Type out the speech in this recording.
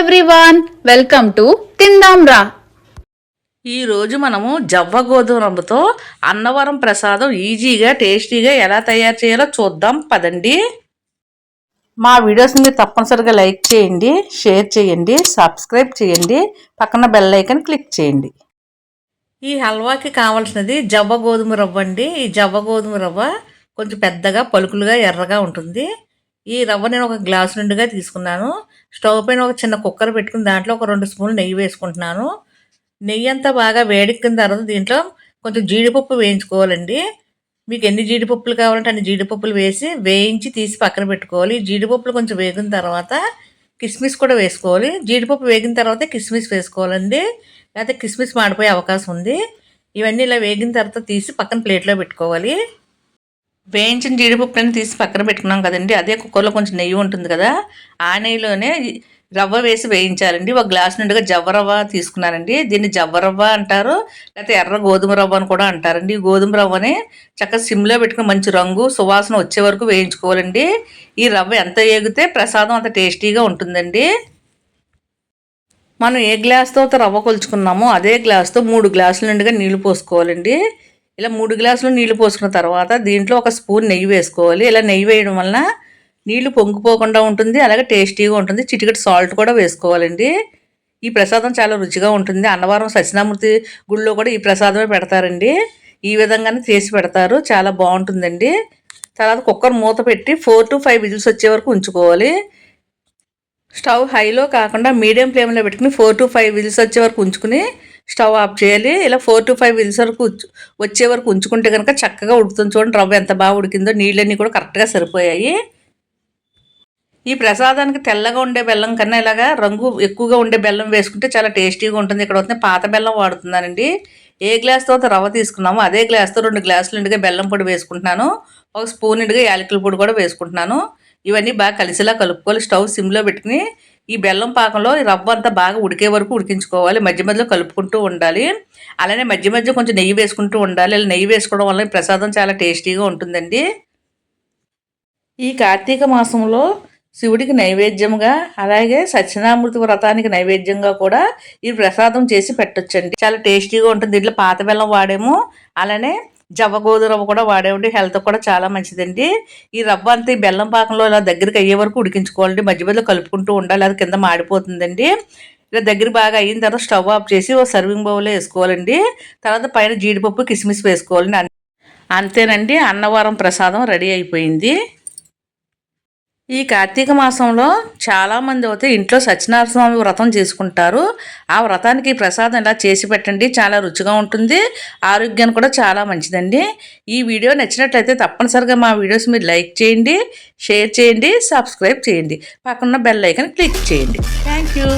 Everyone welcome to తిందాం రా ఈరోజు మనము జవ్వ గోధుమ రవ్వతో అన్నవరం ప్రసాదం ఈజీగా టేస్టీగా ఎలా తయారు చేయాలో చూద్దాం. పదండి. మా వీడియోస్ని మీరు తప్పనిసరిగా లైక్ చేయండి షేర్ చేయండి సబ్స్క్రైబ్ చేయండి పక్కన బెల్ ఐకన్ క్లిక్ చేయండి. ఈ హల్వాకి కావాల్సినది జవ్వ గోధుమ రవ్వ అండి. ఈ జవ్వ గోధుమ రవ్వ కొంచెం పెద్దగా పలుకులుగా ఎర్రగా ఉంటుంది. ఈ రవ్వ నేను ఒక గ్లాసు నిండుగా తీసుకున్నాను. స్టవ్ పైన ఒక చిన్న కుక్కర్ పెట్టుకుని దాంట్లో ఒక రెండు స్పూన్లు నెయ్యి వేసుకుంటున్నాను. నెయ్యి అంతా బాగా వేడెక్కిన తర్వాత దీంట్లో కొంచెం జీడిపప్పు వేయించుకోవాలండి. మీకు ఎన్ని జీడిపప్పులు కావాలంటే అన్ని జీడిపప్పులు వేసి వేయించి తీసి పక్కన పెట్టుకోవాలి. ఈ జీడిపప్పులు కొంచెం వేగిన తర్వాత కిస్మిస్ కూడా వేసుకోవాలి. జీడిపప్పు వేగిన తర్వాత కిస్మిస్ వేసుకోవాలండి. లేకపోతే కిస్మిస్ మాడిపోయే అవకాశం ఉంది. ఇవన్నీ ఇలా వేగిన తర్వాత తీసి పక్కన ప్లేట్లో పెట్టుకోవాలి. వేయించిన జీడిపప్పులను తీసి పక్కన పెట్టుకున్నాం కదండి. అదే కుక్కర్లో కొంచెం నెయ్యి ఉంటుంది కదా ఆ నెయ్యిలోనే రవ్వ వేసి వేయించాలండి. ఒక గ్లాస్ నిండుగా జవ్వ రవ్వ తీసుకున్నానండి. దీన్ని జవ్వ రవ్వ అంటారు లేకపోతే ఎర్ర గోధుమ రవ్వ అని కూడా అంటారండి. ఈ గోధుమ రవ్వని చక్కగా సిమ్లో పెట్టుకుని మంచి రంగు సువాసన వచ్చే వరకు వేయించుకోవాలండి. ఈ రవ్వ ఎంత వేగితే ప్రసాదం అంత టేస్టీగా ఉంటుందండి. మనం ఏ గ్లాస్తో రవ్వ కొలుచుకున్నామో అదే గ్లాస్తో మూడు గ్లాసుల నుండిగా నీళ్ళు పోసుకోవాలండి. ఇలా మూడు గ్లాసులు నీళ్ళు పోసుకున్న తర్వాత దీంట్లో ఒక స్పూన్ నెయ్యి వేసుకోవాలి. ఇలా నెయ్యి వేయడం వలన నీళ్ళు పొంగిపోకుండా ఉంటుంది అలాగే టేస్టీగా ఉంటుంది. చిటికెట్ సాల్ట్ కూడా వేసుకోవాలండి. ఈ ప్రసాదం చాలా రుచిగా ఉంటుంది. అన్నవరం సత్యనామూర్తి గుళ్ళో కూడా ఈ ప్రసాదమే పెడతారండి. ఈ విధంగానే చేసి పెడతారు. చాలా బాగుంటుందండి. తర్వాత కుక్కర్ మూత పెట్టి ఫోర్ టు ఫైవ్ విజిల్స్ వచ్చే వరకు ఉంచుకోవాలి. స్టవ్ హైలో కాకుండా మీడియం ఫ్లేమ్లో పెట్టుకుని ఫోర్ టు ఫైవ్ విజిల్స్ వచ్చే వరకు ఉంచుకుని స్టవ్ ఆఫ్ చేయాలి. ఇలా ఫోర్ టు ఫైవ్ విల్స్ వరకు వచ్చే వరకు ఉంచుకుంటే కనుక చక్కగా ఉడుకుతుంది చూడండి. రవ్వ ఎంత బాగా ఉడికిందో నీళ్ళన్నీ కూడా కరెక్ట్గా సరిపోయాయి. ఈ ప్రసాదానికి తెల్లగా ఉండే బెల్లం కన్నా ఇలాగా రంగు ఎక్కువగా ఉండే బెల్లం వేసుకుంటే చాలా టేస్టీగా ఉంటుంది. ఇక్కడ వస్తే పాత బెల్లం వాడుతున్నానండి. ఏ గ్లాస్తో రవ్వ తీసుకున్నామో అదే గ్లాస్తో రెండు గ్లాసులు నిండుగా బెల్లం పొడి వేసుకుంటున్నాను. ఒక స్పూన్ నిండుగా యాలకుల పొడి కూడా వేసుకుంటున్నాను. ఇవన్నీ బాగా కలిసిలా కలుపుకోవాలి. స్టవ్ సిమ్లో పెట్టుకుని ఈ బెల్లం పాకంలో ఈ రవ్వ అంతా బాగా ఉడికే వరకు ఉడికించుకోవాలి. మధ్య మధ్యలో కలుపుకుంటూ ఉండాలి. అలానే మధ్య మధ్య కొంచెం నెయ్యి వేసుకుంటూ ఉండాలి. అలా నెయ్యి వేసుకోవడం వల్ల ప్రసాదం చాలా టేస్టీగా ఉంటుందండి. ఈ కార్తీక మాసంలో శివుడికి నైవేద్యంగా అలాగే సత్యనామృతి వ్రతానికి నైవేద్యంగా కూడా ఈ ప్రసాదం చేసి పెట్టొచ్చండి. చాలా టేస్టీగా ఉంటుంది. దీంట్లో పాత బెల్లం వాడేమో అలానే జవ్వ గోధుమ రవ్వ కూడా వాడేవండి హెల్త్ కూడా చాలా మంచిదండి. ఈ రవ్వ అంతా ఈ బెల్లం పాకంలో ఇలా దగ్గరికి అయ్యే వరకు ఉడికించుకోవాలండి. మధ్య మధ్యలో కలుపుకుంటూ ఉండాలి. అది కింద మాడిపోతుందండి. ఇలా దగ్గర బాగా అయిన తర్వాత స్టవ్ ఆఫ్ చేసి ఓ సర్వింగ్ బౌల్లో వేసుకోవాలండి. తర్వాత పైన జీడిపప్పు కిస్మిస్ వేసుకోవాలండి. అంతేనండి. అన్నవరం ప్రసాదం రెడీ అయిపోయింది. ఈ కార్తీక మాసంలో చాలామంది అయితే ఇంట్లో సత్యనారాయణ స్వామి వ్రతం చేసుకుంటారు. ఆ వ్రతానికి ప్రసాదం ఇలా చేసి పెట్టండి చాలా రుచిగా ఉంటుంది. ఆరోగ్యానికి కూడా చాలా మంచిదండి. ఈ వీడియో నచ్చినట్లయితే తప్పనిసరిగా మా వీడియోస్ మీరు లైక్ చేయండి షేర్ చేయండి సబ్స్క్రైబ్ చేయండి. పక్కన బెల్ ఐకన్ క్లిక్ చేయండి. Thank you.